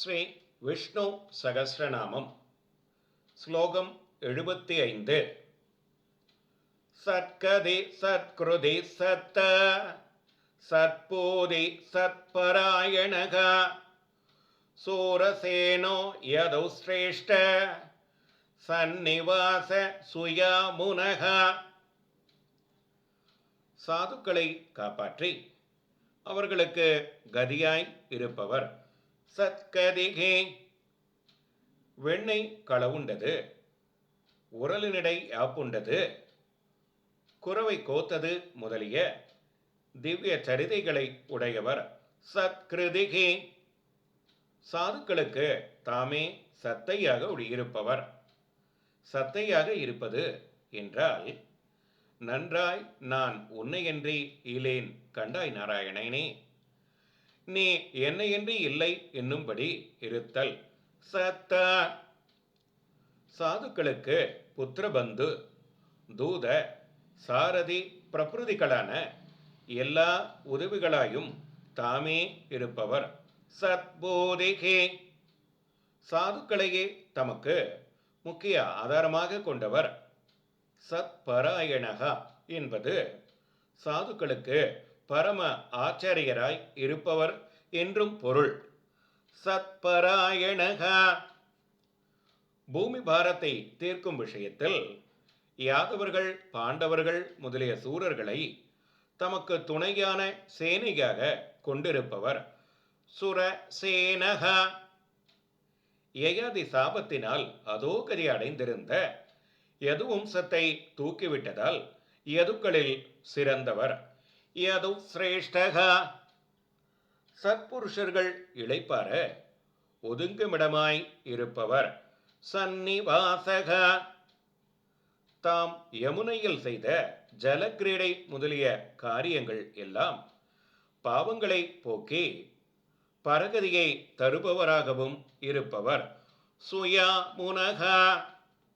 ஸ்ரீ விஷ்ணு சகசிரநாமம் ஸ்லோகம் எழுபத்தி ஐந்து சத்கதி சத்கிருதி சத்த சத்பூதி சத்பராயணக சூரசேனோ யதௌ ஸ்ரேஷ்ட சந்நிவாச சுயாமுனக. சாதுக்களை காப்பாற்றி அவர்களுக்கு கதியாய் இருப்பவர் சத்கதிகே. வெண்ணெய் களவுண்டது உரலினிடை யாப்புண்டது குறவை கோத்தது முதலிய திவ்ய சரிதைகளை உடையவர் சத்கிருதிகே. சாதுக்களுக்கு தாமே சத்தையாக இருப்பவர் சத்தையாக இருப்பது என்றால் நன்றாய் நான் உன்னையன்றி இலேன் கண்டாய் நாராயணனே. நீ என்னையின்றி இல்லை என்னும்படி இருத்தல். சத்த. சாதுக்களுக்கு புத்திரபந்து தூத சாரதி பிரபிருதிகளான எல்லா உதவிகளாயும் தாமே இருப்பவர். சத்போதிகே. சாதுக்களையே தமக்கு முக்கிய ஆதாரமாக கொண்டவர். சத்பராயணகா என்பது சாதுக்களுக்கு பரம ஆச்சாரியராய் இருப்பவர் என்றும் பொருள். சத்பராயணகா. பூமி பாரத்தை தீர்க்கும் விஷயத்தில் யாதவர்கள் பாண்டவர்கள் முதலிய சூரர்களை தமக்கு துணையான சேனையாக கொண்டிருப்பவர் சுர சேனக. யயாதி சாபத்தினால் அதோகதி அடைந்திருந்த யது வம்சத்தை தூக்கிவிட்டதால் யதுக்களில் சிறந்தவர். யது சிரேஷ்டகா? சத்புருஷர்கள் இழைப்பார ஒதுங்குமிடமாய் இருப்பவர் சந்நிவாசகா. தாம் யமுனையில் செய்த ஜலக்கிரீடை முதலிய காரியங்கள் எல்லாம் பாவங்களை போக்கி பரகதியை தருபவராகவும் இருப்பவர் சுயா முனகா